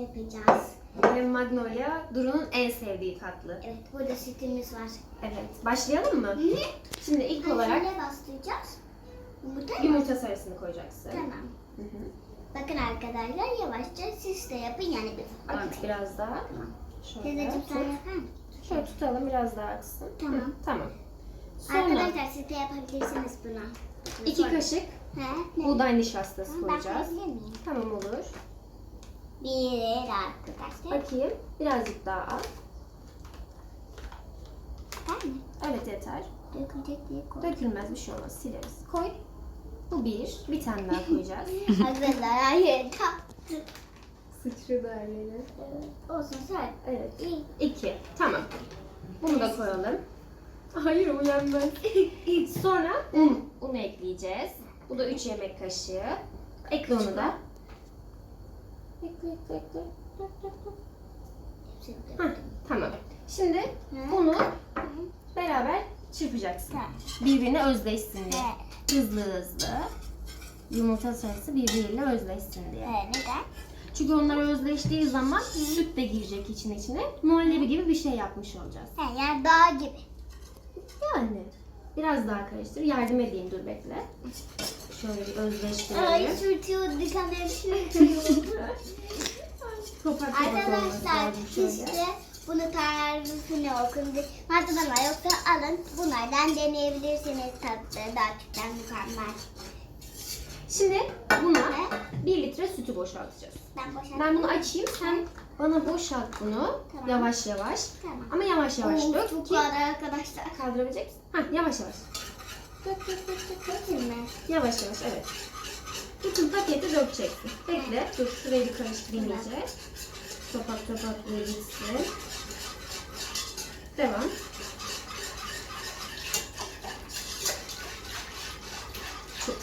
yapacağız. Ve Magnolia Duru'nun en sevdiği tatlı. Evet burada sütümüz var. Evet. Başlayalım mı? Hı? Şimdi ilk olarak Ne bastıracağız? Yumurta yumurta sarısını koyacaksın. Tamam. Hı hı. Bakın arkadaşlar yavaşça siz de yapın yani biz. At biraz daha. Tamam. Şöyle. Teyzeciğim sen tut. yapar mısın? Şöyle tutalım biraz daha aksın. Tamam. Hı, tamam. Sonra Arkadaşlar siz de yapabilirsiniz bunu. iki kaşık He? Ne? buğday nişastası Ben koyacağız. miyim? Tamam olur. Bir arkadaşlar. Bakayım. Birazcık daha al. Var mı? Evet yeter. Dökülecek diye koy. Dökülmez bir şey olmaz. Sileriz. Koy. Bu bir. Bir tane daha koyacağız. Arkadaşlar hayır tatlı. Sıçradı her yere. Olsun sen. Evet. İyi. İki. Tamam. Bunu da koyalım. Hayır uyanmaz. Sonra un. Unu ekleyeceğiz. Bu da 3 yemek kaşığı. Ekle onu da. Ekle ekle ekle. Dök, dök, dök. Heh, tamam. Şimdi bunu beraber çırpacaksın. Birbirine özleşsin diye. Hızlı hızlı. Yumurta sarısı birbiriyle özleşsin diye. Neden? Çünkü onlar özleştiği zaman süt de girecek için içine. Muhallebi gibi bir şey yapmış olacağız. He, yani dağ gibi. Yani biraz daha karıştır. Yardım edeyim dur bekle. Şöyle bir Ay özleştirelim. sürtüyor, dikkat sürtüyor. Arkadaşlar de bunu tarifini okun. Malzemeler yoksa alın. Bunlardan deneyebilirsiniz tatlı. Gerçekten mükemmel. Şimdi buna 1 litre sütü boşaltacağız. Ben boşaltayım. Ben bunu açayım. Sen bana boşalt bunu. Tamam. Yavaş yavaş. Tamam. Ama yavaş yavaş Oo, dök Çok var arkadaşlar. kaldırabilecek misin? Hah yavaş yavaş. Dök dök dök dök. dök. Bakın mı? Yavaş yavaş evet. Bütün paketi dökeceksin. Bekle. Dur şurayı bir karıştırayım iyice. Topak topak böyle gitsin. Devam.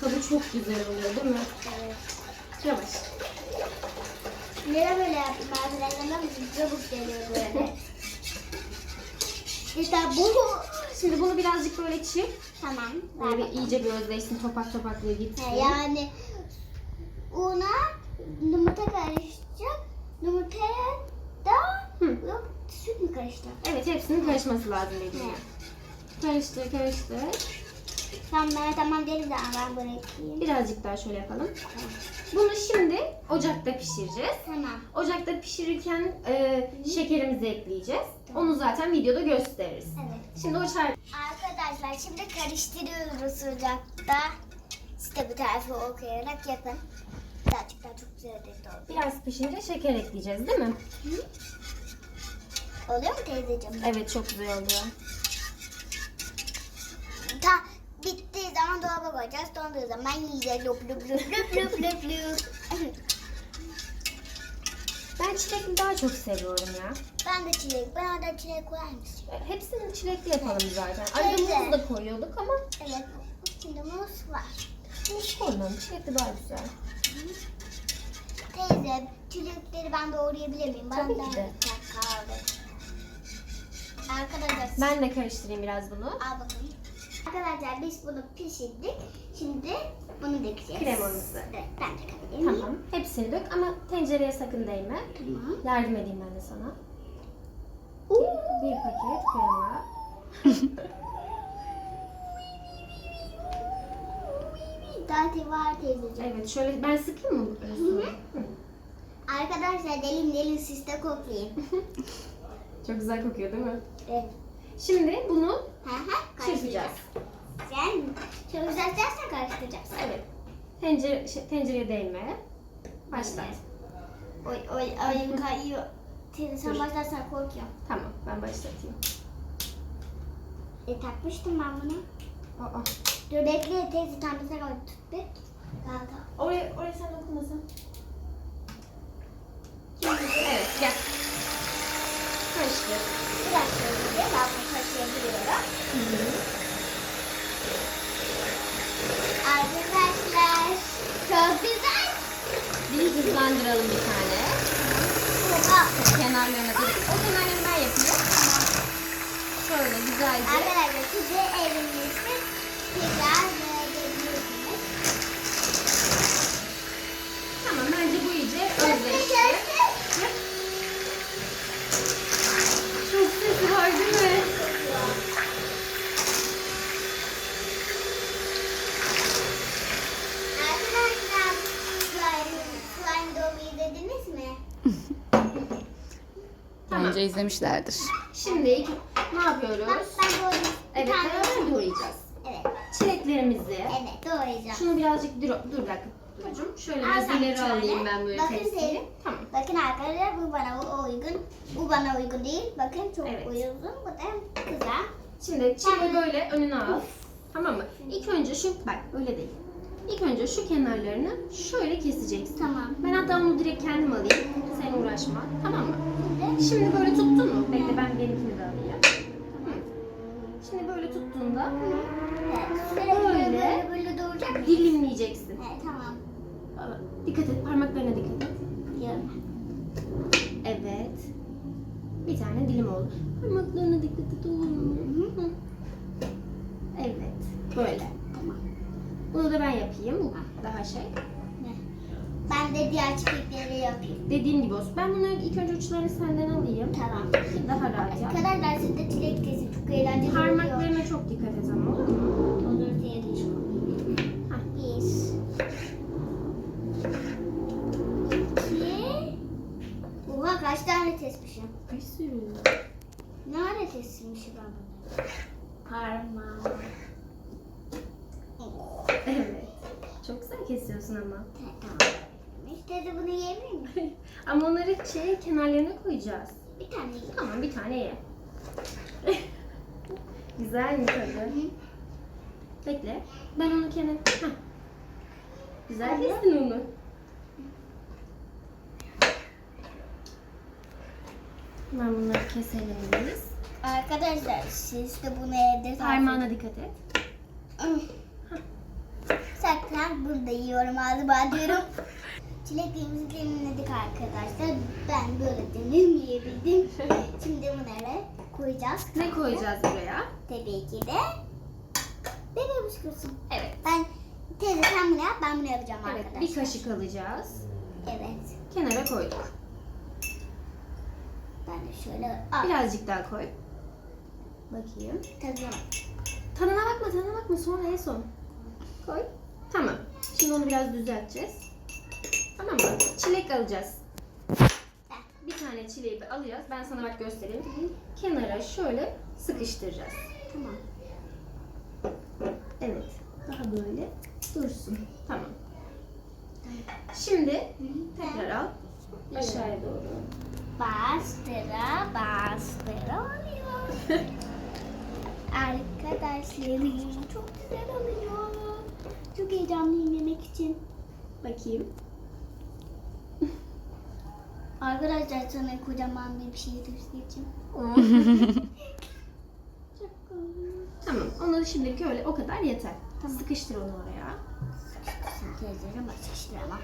Tadı çok güzel oluyor değil mi? Evet. Yavaş. Neden böyle yaptım arkadaşlar? Ben çabuk geliyor böyle. İşte bu. Şimdi bunu birazcık böyle çırp. Tamam. Böyle bir iyice bir özleşsin. Topak topaklığı gitsin. He, yani una yumurta karışacak. Yumurtaya da Hı. yok süt mü karıştı? Evet hepsinin karışması lazım. Evet. Karıştır karıştır. Tamam ben tamam derim de ben bırakayım. Birazcık daha şöyle yapalım. Bunu şimdi ocakta pişireceğiz. Tamam. Ocakta pişirirken e, şekerimizi ekleyeceğiz. Onu zaten videoda gösteririz. Evet. Şimdi o çay Arkadaşlar şimdi karıştırıyoruz sıcakta. Siz de bu tarifi okuyarak yapın. Birazcık daha çok güzel oldu. biraz pişince şeker ekleyeceğiz değil mi? Oluyor mu teyzeciğim? Evet çok güzel oluyor. Ta bittiği zaman dolaba koyacağız. Donduğu zaman yiyeceğiz. Lup lup lup lup lup lup lup. Ben çilekli daha çok seviyorum ya. ben de çilek. Bana da çilek koyar mısın? E, Hepsini çilekli yapalım zaten. Muz da koyuyorduk ama Evet. Şimdi muz var. muz koymadım. Çilekli daha güzel. Teyze çilekleri ben doğrayabilir miyim? Bana Tabii da ki de. kaldı. Arkadaşlar Ben de karıştırayım biraz bunu. al bakalım. Arkadaşlar biz bunu pişirdik. Şimdi bunu dökeceğiz. Kremamızı. Evet ben kapatayım. Tamam. Hepsini dök ama tencereye sakın değme. Tamam. Yardım edeyim ben de sana. Bir paket krema. Zaten var teyzeciğim. Evet şöyle ben sıkayım mı? bu. Arkadaşlar delin delin siz de koklayın. Çok güzel kokuyor değil mi? evet. Şimdi bunu çırpacağız. Sen çok güzel dersen karıştıracağız. Evet. Tencere, şey, tencereye değme. Başlat. Oy oy oyun kayıyor. Teyze sen Dur. başlarsan korkuyorum. Tamam ben başlatayım. E takmıştım ben bunu. Aa, Dur bekle teyze tam bize koy tut bir. Kaldı. oraya, oraya sen dokunmasın. Evet gel. Karıştır. Biraz şöyle ben bunu taşıyabiliyorum. Arkadaşlar çok güzel. Bir hızlandıralım bir tane. Oha. Kenarlarına dur. O kenarlarını ben yapayım. Şöyle güzelce. Arkadaşlar size evinizde tekrar verebilirsiniz. Tamam bence bu iyice önce izlemişlerdir. Şimdi ne yapıyoruz? Evet, beraber doğrayacağız. Evet. Çileklerimizi. Evet doğrayacağım. Şunu birazcık dur, dur bir dakika. Durucum. Şöyle biraz ileri alayım ben böyle Bakın tepsiyi. Tamam. Bakın arkadaşlar bu bana uygun. Bu bana uygun değil. Bakın çok Evet. uygun. Bu da kıza. Şimdi çileği böyle önüne al. Tamam mı? İlk önce şu, bak öyle değil. İlk önce şu kenarlarını şöyle keseceksin. Tamam. Ben hatta onu direkt kendim alayım. Sen uğraşma. Tamam mı? Şimdi böyle tuttun mu? Bekle ben benimkini de alayım. Şimdi böyle tuttuğunda böyle Böyle. böyle, böyle doğrayacak mıyız? dilimleyeceksin. Evet tamam. Dikkat et, parmaklarına dikkat et. Evet. Bir tane dilim oldu. Parmaklarına dikkat et olur mu? Hı. Evet. Böyle. Tamam. Bunu da ben yapayım. Bu daha şey. Diğer çiçekleri yapayım. Dediğim gibi olsun. Ben bunların ilk önce uçlarını senden alayım. Tamam. Daha rahat yap. Arkadaşlar siz de çilek kesin çok eğlenceli oluyor. Parmaklarına çok dikkat et ama olur mu? Olur diye düşünüyorum. Bir. İki. Oha kaç tane kesmişim. Bir sürü. Ne ara kesmişim ben bunu? Parmağım. Evet. Çok güzel kesiyorsun ama. Tamam. İşte de bunu yiyebilir miyim? Ama onları şey kenarlarına koyacağız. Bir tane yiyeyim. Tamam bir tane ye. güzel mi tadı? Bekle. Ben onu kenara... Güzel kestin onu. Ben bunları keselim biz. Arkadaşlar siz de bunu evde Parmağına dikkat et. Saklan burada yiyorum ağzıma diyorum. Çileklerimizi dilimledik arkadaşlar. Ben böyle dilimleyebildim. Şimdi bunları koyacağız. Ne koyacağız buraya? Tabii ki de bebe bisküvisi. Evet. Ben teyze sen bunu yap ben bunu yapacağım Evet, arkadaşlar. bir kaşık alacağız. Evet. Kenara koyduk. Ben de şöyle al. Birazcık daha koy. Bakayım. Tadına. Tadına bakma, tadına bakma. Sonra en son. Koy. Tamam. Şimdi onu biraz düzelteceğiz. Tamam mı? Çilek alacağız. Bir tane çileği alacağız. Ben sana bak göstereyim. Kenara şöyle sıkıştıracağız. Tamam. Evet. Daha böyle dursun. Tamam. Şimdi tekrar al. Aşağıya doğru. Bastıra bastıra oluyor. Arkadaşlarım çok güzel oluyor. Çok heyecanlıyım yemek için. Bakayım. Arkadaşlar sana kocaman bir şey göstereceğim. Tamam. Onu şimdilik öyle o kadar yeter. Sıkıştır onu oraya. Teyzelerim açıştıramam.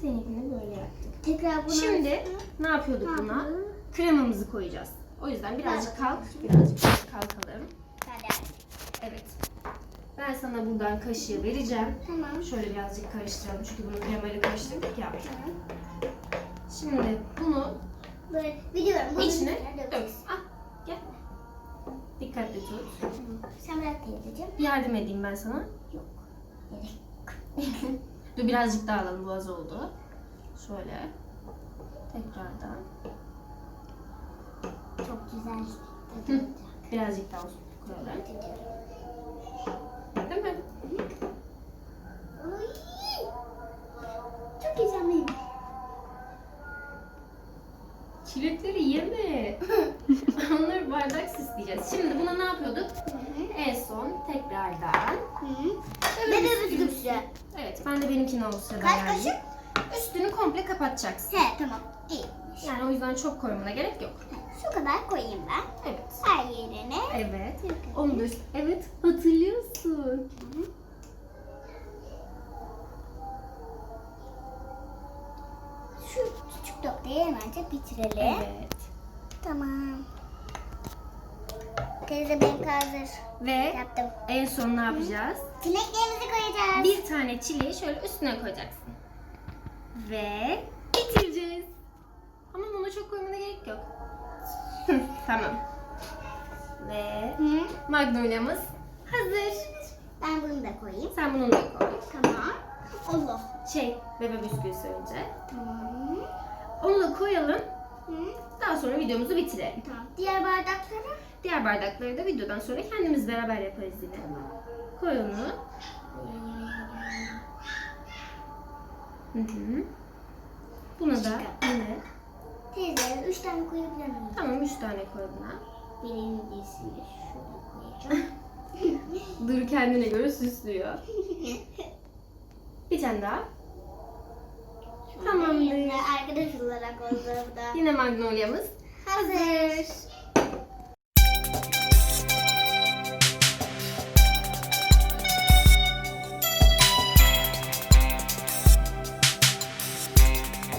Seninkini böyle yaptık. Tekrar bunu Şimdi ne yapıyorduk Ne buna? yapalım? Kremamızı koyacağız. O yüzden birazcık Biraz- kalk, birazcık kalkalım. Evet. Ben sana buradan kaşığı vereceğim. Tamam. Şöyle birazcık karıştıralım çünkü bunu kremayla karıştırdık ya. Şimdi bunu Böyle biliyorum. bunun içine dök. Al, gel. Dikkatli tut. Sen bırak teyzeciğim. Yardım edeyim ben sana. Yok. Dur birazcık daha alalım, bu az oldu. Şöyle. Tekrardan. Çok güzel. Hı. Birazcık daha olsun. Koyalım. Değil mi? Oy. Çilekleri yeme. Onları bardak süsleyeceğiz. Şimdi buna ne yapıyorduk? En son tekrardan. Bebe bisküvisi. Evet ben de benimkini o sırada Kaç verdim. kaşık? Üstünü komple kapatacaksın. He tamam. İyiymiş. Yani o yüzden çok koymana gerek yok. Şu kadar koyayım ben. Evet. Her yerine. Evet. Onu da üst- Evet hatırlıyorsun. Hemencik bitirelim. Evet. Tamam. Teyze benimki hazır. Ve Yaptım. en son ne yapacağız? Çileklerimizi koyacağız. Bir tane çileği şöyle üstüne koyacaksın. Ve bitireceğiz. Ama buna çok koymana gerek yok. tamam. Ve Hı. magnolia'mız hazır. Ben bunu da koyayım. Sen bunu da koy. Tamam. Allah. Şey, bebe bisküvisi önce. Tamam. Onu da koyalım Hı? Daha sonra videomuzu bitirelim. Tamam. Diğer bardaklara? Diğer bardakları da videodan sonra kendimiz beraber yaparız yine. Koy onu. Hı hı. Buna da yine. Teyze üç tane koyabilir miyim? Tamam üç tane koy buna. Birincisini şurada koyacağım. Dur kendine göre süslüyor. Bir tane daha. Tamamdır. Arkadaş olarak olduğumda. Yine magnolia'mız Hazır.